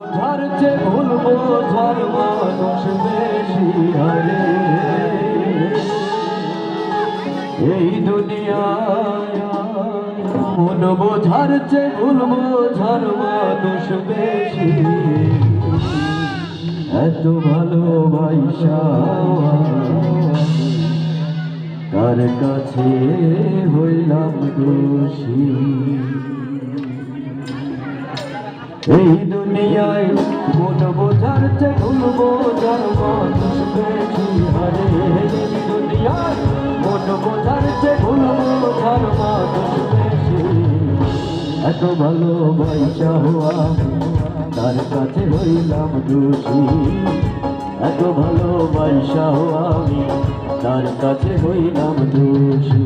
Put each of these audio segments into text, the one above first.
ঝরছে ভুলবো ঝর মানুষ হারে এই দুনিয়ায় মন বোঝারছে ভুলবো ঝর মানুষ বেশি। এত ভালোবাসা কার কাছে হইলাম দোষী? এই দুনিয়ায় মন বোঝার চেয়ে ভুল বোঝার বেশি চেয়ে ভুল বেশি। এত হওয়া, তার কাছে হইলাম দোষী। এত ভালোবাসা হওয়া আমি তার কাছে হইলাম দোষী।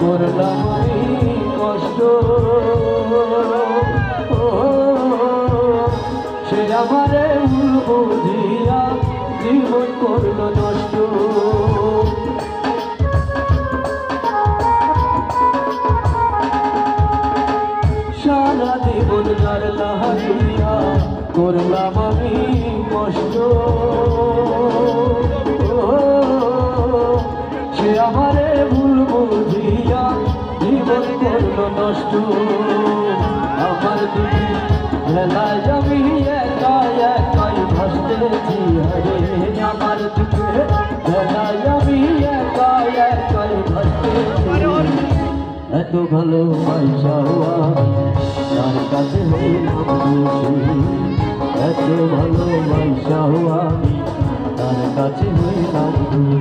করলাম আমি কষ্ট। সে আমারে বুঝিয়া জীবন করল নষ্ট। সারা জীবন তার লাগিয়া করলাম আমি কষ্ট আমারে ভুল বুঝিয়া জীবন করল নষ্ট। আমার দুটি বেলায় আমি একা একাই ভাসতেছি আমার দুটি বেলায় আমি একা একাই ভাসতেছি এত ভালো তার কাছে এত ভালো পয়সাও তার কাছে দোষী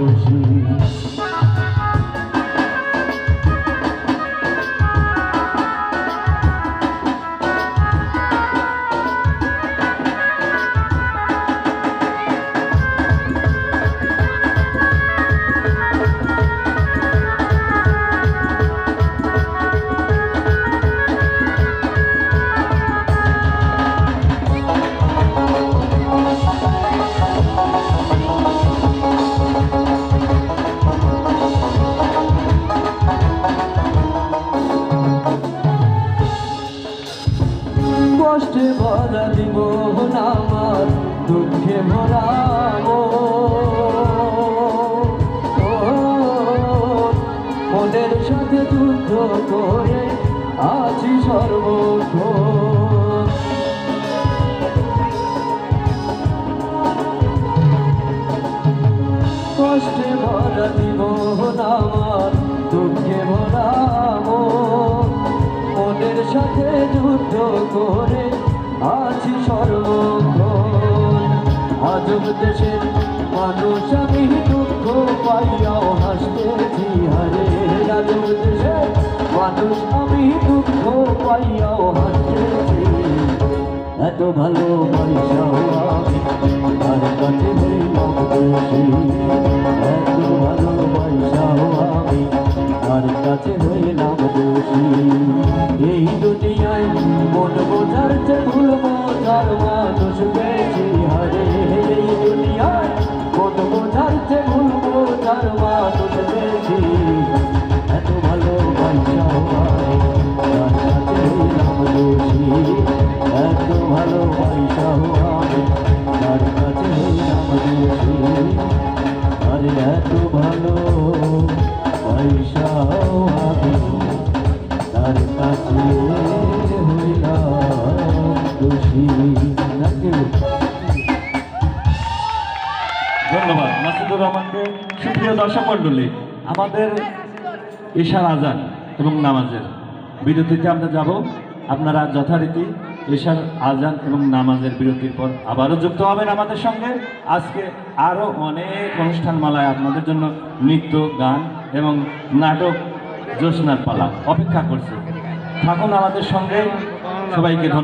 কষ্টে ভরা দিব আমার, দুঃখে ভরা মনের সাথে যুদ্ধ করে আছি সর্বক্ষণ কষ্টে ভরা দিব আমার, দুঃখে ভরা মন। মনের সাথে করে আছি সর্বক্ষণ। আজব দেশের মানুষ, আমি দুঃখ পাইয়াও হাসতেছি, হারে। আজব দেশের মানুষ, আমি দুঃখ পাইয়াও হাসতেছি। এত ভালো পয়সাও আমি এত ভালো পয়সাও আমি তার কাছে হইলাম দোষী। এই দুনিয়ায় মন বোঝার চেয়ে ভুল বোঝার মানুষ বেশি হারে। সুপ্রিয় দর্শক মণ্ডলী, আমাদের ঈশার আজান এবং নামাজের। বিরতিতে আমরা যাব। আপনারা যথারীতি ঈশার আজান এবং নামাজের বিরতির পর আবারও যুক্ত হবেন আমাদের সঙ্গে। আজকে আরও অনেক অনুষ্ঠানমালায় আপনাদের জন্য নৃত্য, গান এবং নাটক জ্যোৎস্নার পালা অপেক্ষা করছে। থাকুন আমাদের সঙ্গে। সবাইকে ধন্যবাদ।